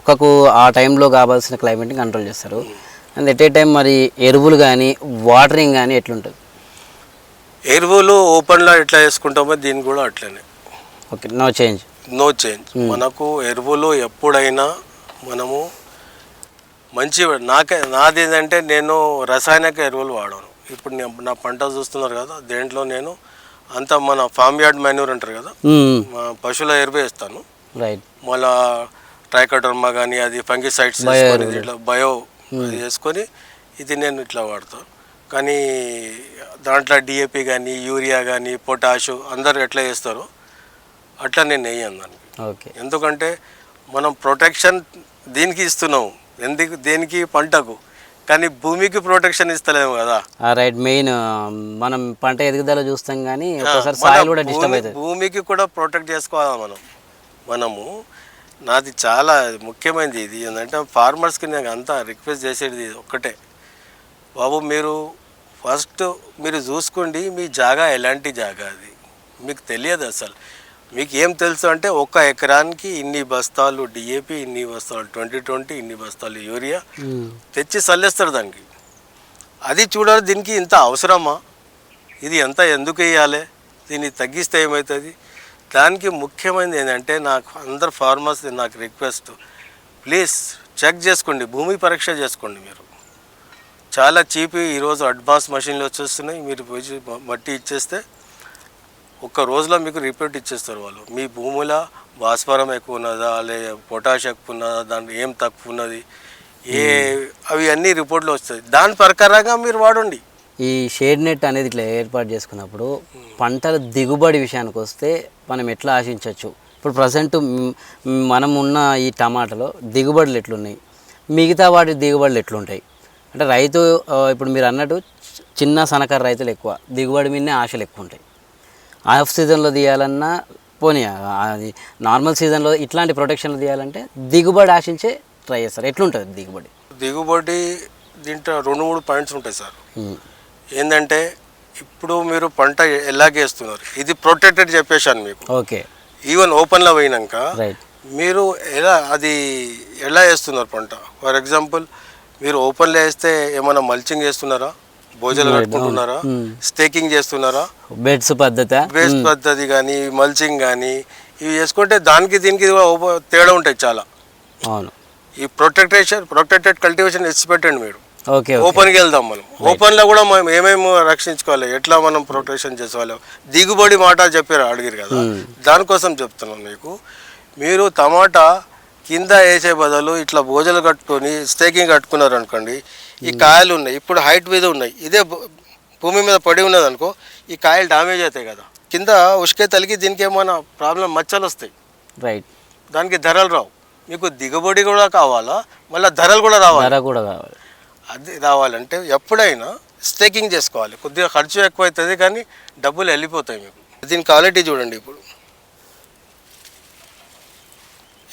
మొక్కకు ఆ టైంలో కావాల్సిన క్లైమేట్ని కంట్రోల్ చేస్తారు. అండ్ ఎట్ ఏ టైం మరి ఎరువులు కానీ వాటరింగ్ కానీ ఎట్లుంటుంది? ఎరువులు ఓపెన్లో ఎట్లా వేసుకుంటామో దీన్ని కూడా అట్లనే. Okay no change. No change. మనకు ఎరువులు ఎప్పుడైనా మనము మంచి నాకే నాది ఏంటంటే నేను రసాయనిక ఎరువులు వాడాను. ఇప్పుడు నేను నా పంట చూస్తున్నారు కదా దేంట్లో నేను అంతా మన ఫామ్ యార్డ్ మాన్యూర్ అంటారు కదా మా పశువుల ఎరువు వేస్తాను రైట్ మళ్ళా ట్రైకోటర్మా కానీ అది ఫంగిసైడ్స్. ఇట్లా బయో వేసుకొని ఇది నేను ఇట్లా వాడతాను కానీ దాంట్లో డిఏపి కానీ యూరియా కానీ పొటాషు అందరు ఎట్లా వేస్తారో అట్లా నేను వేయను దానికి. ఓకే. ఎందుకంటే మనం ప్రొటెక్షన్ దీనికి ఇస్తున్నాం ఎందుకు దేనికి పంటకు? కానీ భూమికి ప్రొటెక్షన్ ఇస్తలేము కదా. రైట్. మెయిన్ మనం పంట ఎదుగుదల చూస్తాం కానీ భూమికి కూడా ప్రొటెక్ట్ చేసుకోవాలి మనం? మనము నాది చాలా ముఖ్యమైనది ఇది. ఏంటంటే ఫార్మర్స్కి నేను అంతా రిక్వెస్ట్ చేసేది ఇది ఒక్కటే. బాబు మీరు ఫస్ట్ మీరు చూసుకోండి మీ జాగా ఎలాంటి జాగా అది. మీకు తెలియదు అసలు. మీకు ఏం తెలుసు అంటే ఒక్క ఎకరానికి ఇన్ని బస్తాలు డిఏపి ఇన్ని బస్తాలు ట్వంటీ ట్వంటీ ఇన్ని బస్తాలు యూరియా. తెచ్చి చల్లేస్తారు దానికి. అది చూడాలి దీనికి ఇంత అవసరమా? ఇది ఎంత ఎందుకు వేయాలి? దీన్ని తగ్గిస్తే ఏమవుతుంది? దానికి ముఖ్యమైనది ఏంటంటే నాకు అందరు ఫార్మర్స్ నాకు రిక్వెస్ట్. ప్లీజ్ చెక్ చేసుకోండి భూమి పరీక్ష చేసుకోండి మీరు. చాలా చీప్ ఈరోజు అడ్వాన్స్ మషిన్లు వచ్చేస్తున్నాయి మీరు పోయి మట్టి ఇచ్చేస్తే ఒక్క రోజులో మీకు రిపోర్ట్ ఇచ్చేస్తారు వాళ్ళు. మీ భూమిలో భాస్వరం ఎక్కువ ఉన్నదా లే పొటాష్ ఎక్కువ ఉన్నదా దాంట్లో ఏం తక్కువ ఉన్నది ఏ అవి అన్ని రిపోర్ట్లు వస్తాయి. దాని ప్రకారంగా మీరు వాడండి. ఈ షేడ్ నెట్ అనేది ఇట్లా ఏర్పాటు చేసుకున్నప్పుడు పంటల దిగుబడి విషయానికి వస్తే మనం ఎట్లా ఆశించవచ్చు? ఇప్పుడు ప్రజెంట్ మనం ఉన్న ఈ టమాటాలో దిగుబడులు ఎట్లున్నాయి? మిగతా వాటి దిగుబడులు ఎట్లుంటాయి? అంటే రైతు ఇప్పుడు మీరు అన్నట్టు చిన్న సన్నకారు రైతులు ఎక్కువ దిగుబడి మీదనే ఆశలు ఎక్కువ ఉంటాయి. ఆఫ్ సీజన్లో తీయాలన్నా పోనీ అది నార్మల్ సీజన్లో ఇట్లాంటి ప్రొటెక్షన్లు తీయాలంటే దిగుబడి ఆశించే ట్రై చేస్తారు. ఎట్లుంటుంది దిగుబడి? దిగుబడి దీంట్లో రెండు మూడు పాయింట్స్ ఉంటాయి సార్. ఏంటంటే ఇప్పుడు మీరు పంట ఎలాగేస్తున్నారు ఇది ప్రొటెక్టెడ్ చెప్పేశాను మీకు. ఓకే. ఈవెన్ ఓపెన్లో పోయినాక మీరు ఎలా అది ఎలా వేస్తున్నారు పంట? ఫర్ ఎగ్జాంపుల్ మీరు ఓపెన్లో వేస్తే ఏమైనా మల్చింగ్ చేస్తున్నారా? భోజనాలు కట్టుకుంటున్నారా స్టేకింగ్ చేస్తున్నారా? బెడ్స్ పద్ధత? వేస్ట్ పద్ధతి కానీ మల్చింగ్ కానీ ఇవి చేసుకుంటే దానికి దీనికి తేడా ఉంటాయి చాలా. అవును. ఈ ప్రొటెక్టేషన్ ప్రొటెక్టెడ్ కల్టివేషన్ ఇచ్చి పెట్టండి మీరు. ఓకే ఓపెన్కి వెళ్దాం మనం. ఓపెన్లో కూడా మనం ఏమేమి రక్షించుకోవాలి? ఎట్లా మనం ప్రొటెక్షన్ చేసుకోవాలి దిగుబడి మాట చెప్పారు అడిగారు కదా. దానికోసం చెప్తున్నాను మీకు. మీరు టమాటా కింద వేసే బదులు ఇట్లా భోజనాలు కట్టుకొని స్టేకింగ్ కట్టుకున్నారు అనుకోండి ఈ కాయలు ఉన్నాయి. ఇప్పుడు హైట్ మీద ఉన్నాయి. ఇదే భూమి మీద పడి ఉన్నది అనుకో ఈ కాయలు డామేజ్ అవుతాయి కదా. కింద ఉష్కే తలిగి దీనికి ఏమైనా ప్రాబ్లం మచ్చలు వస్తాయి. రైట్ దానికి ధరలు రావు. మీకు దిగుబడి కూడా కావాలా? మళ్ళీ ధరలు కూడా రావాలి. ధర కూడా కావాలి అది రావాలంటే ఎప్పుడైనా స్టేకింగ్ చేసుకోవాలి. కొద్దిగా ఖర్చు ఎక్కువ అవుతుంది కానీ డబ్బులు వెళ్ళిపోతాయి మీకు. దీని క్వాలిటీ చూడండి ఇప్పుడు.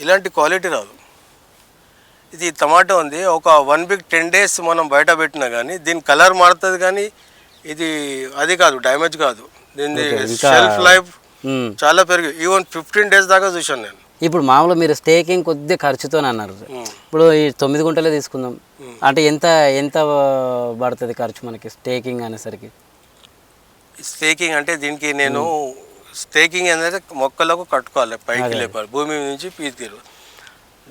ఇలాంటి క్వాలిటీ రాదు. ఇది టమాటో ఉంది. ఒక వన్ వీక్ టెన్ డేస్ మనం బయట పెట్టినా కానీ దీని కలర్ మారుతుంది కానీ ఇది అది కాదు డ్యామేజ్ కాదు. దీని షెల్ఫ్ లైఫ్. చాలా పెరిగి ఈవెన్ ఫిఫ్టీన్ డేస్ దాకా చూశాను నేను. ఇప్పుడు మామూలుగా మీరు స్టేకింగ్ కొద్దిగా ఖర్చుతో అన్నారు. ఇప్పుడు ఈ తొమ్మిది గుంటలే తీసుకుందాం. అంటే ఎంత ఎంత పడుతుంది ఖర్చు మనకి స్టేకింగ్ అనేసరికి? స్టేకింగ్ అంటే దీనికి నేను స్టేకింగ్ అనేది మొక్కలకు కట్టుకోవాలి పైకి లేపాలి భూమి నుంచి పీతిరు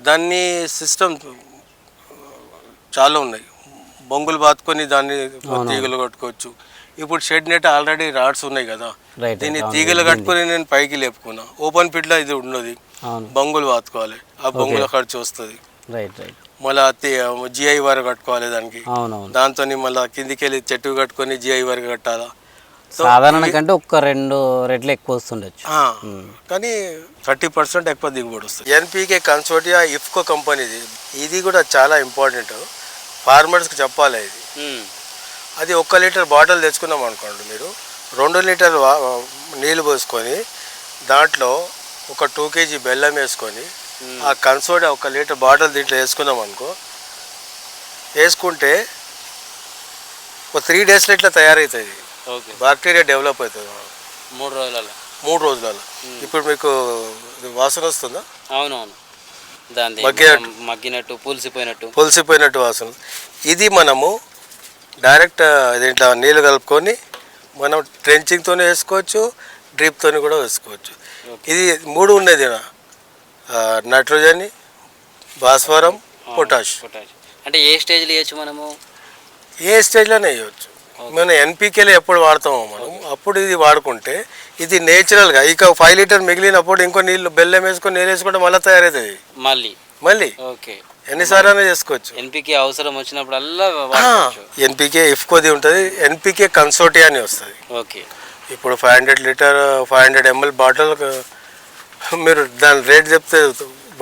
దాన్ని సిస్టమ్ చాలా ఉన్నాయి. బొంగులు బాతుకొని దాన్ని తీగలు కట్టుకోవచ్చు. ఇప్పుడు షెడ్ నెట్ ఆల్రెడీ రాడ్స్ ఉన్నాయి కదా. దీన్ని తీగలు కట్టుకొని నేను పైకి లేపుకున్నా. ఓపెన్ పిట్లో ఇది ఉన్నది. బొంగులు బాతుకోవాలి ఆ బొంగుల ఖర్చు వస్తుంది రైట్ రైట్. మళ్ళీ జిఐ వారు కట్టుకోవాలి దానికి. దాంతో మళ్ళీ కిందికి వెళ్ళి చెట్టు కట్టుకొని జిఐ వారు కట్టాలా? సాధారణ కంటే ఒక్క రెండు రెట్లు ఎక్కువ వస్తుండొచ్చు. కానీ థర్టీ పర్సెంట్ ఎక్కువ దిగుబడి వస్తుంది. ఎన్పీకే కన్సోర్టియా ఇఫ్కో కంపెనీది ఇది. కూడా చాలా ఇంపార్టెంట్. ఫార్మర్స్కి చెప్పాలి ఇది. అది ఒక్క లీటర్ బాటిల్ తెచ్చుకున్నాం అనుకోండి మీరు. రెండు లీటర్ నీళ్ళు పోసుకొని దాంట్లో ఒక టూ కేజీ బెల్లం వేసుకొని ఆ కన్సోడా ఒక లీటర్ బాటిల్ దీంట్లో వేసుకున్నాం అనుకో వేసుకుంటే ఒక త్రీ డేస్లో ఇట్లా తయారవుతుంది ఓకే. బాక్టీరియా డెవలప్ అవుతుంది మూడు రోజులలో మూడు రోజులలో ఇప్పుడు మీకు వాసన వస్తుందా? అవునవును. దాని మగ్గినట్టు. మగ్గినట్టు పులిసిపోయినట్టు. పులిసిపోయినట్టు వాసన. ఇది మనము డైరెక్ట్ దీంట్లో నీళ్ళు కలుపుకొని మనం ట్రెంచింగ్తోనే వేసుకోవచ్చు డ్రిప్తోని కూడా వేసుకోవచ్చు. ఇది మూడు ఉన్నది నైట్రోజన్ భాస్వరం పొటాష్. పొటాష్. అంటే ఏ స్టేజ్లో వేయచ్చు మనము? ఏ స్టేజ్లోనే వేయవచ్చు మనం ఎన్పికేలో ఎప్పుడు వాడతామో మనం. అప్పుడు ఇది వాడుకుంటే ఇది నేచురల్గా ఇక ఫైవ్ లీటర్ మిగిలినప్పుడు ఇంకో నీళ్ళు బెల్లం వేసుకొని నీళ్ళు వేసుకుంటే మళ్ళీ తయారవుతుంది. మళ్ళీ? మళ్ళీ? ఓకే. ఎన్నిసార్లు చేసుకోవచ్చు. ఎన్పికే అవసరం వచ్చినప్పుడల్లా ఎన్పికే ఇఫ్కోది ఉంటుంది ఎన్పికే కన్సోటి అని వస్తుంది. ఓకే. ఇప్పుడు five hundred litre five hundred ML bottle మీరు దాని రేట్ చెప్తే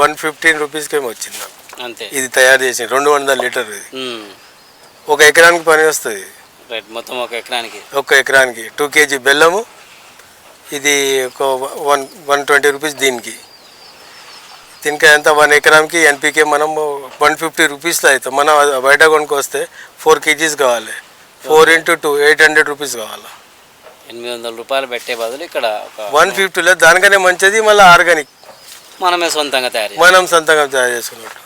వన్ ఫిఫ్టీన్ రూపీస్కి ఏమో వచ్చింది నాకు. అంతే. ఇది తయారు చేసి రెండు వందల లీటర్ ఇది. ఒక ఎకరానికి పని వస్తుంది. రైట్ మొత్తం ఒక ఎకరానికి. ఒక ఎకరానికి టూ కేజీ బెల్లము. ఇది ఒక వన్ వన్ ట్వంటీ రూపీస్ దీనికి. దీనికి ఎంత? వన్ ఎకరానికి ఎన్పికే మనం వన్ ఫిఫ్టీ రూపీస్లో అవుతాం మనం బయట కొనుక్కొస్తే ఫోర్ కేజీస్ కావాలి. Four into two eight hundred rupees కావాలి. ఎనిమిది వందల రూపాయలు పెట్టే బదులు ఇక్కడ వన్ ఫిఫ్టీలో దానికనే మంచిది. మళ్ళీ ఆర్గానిక్. మనమే సొంతంగా తయారు. మనం సొంతంగా తయారు చేసుకున్నట్టు.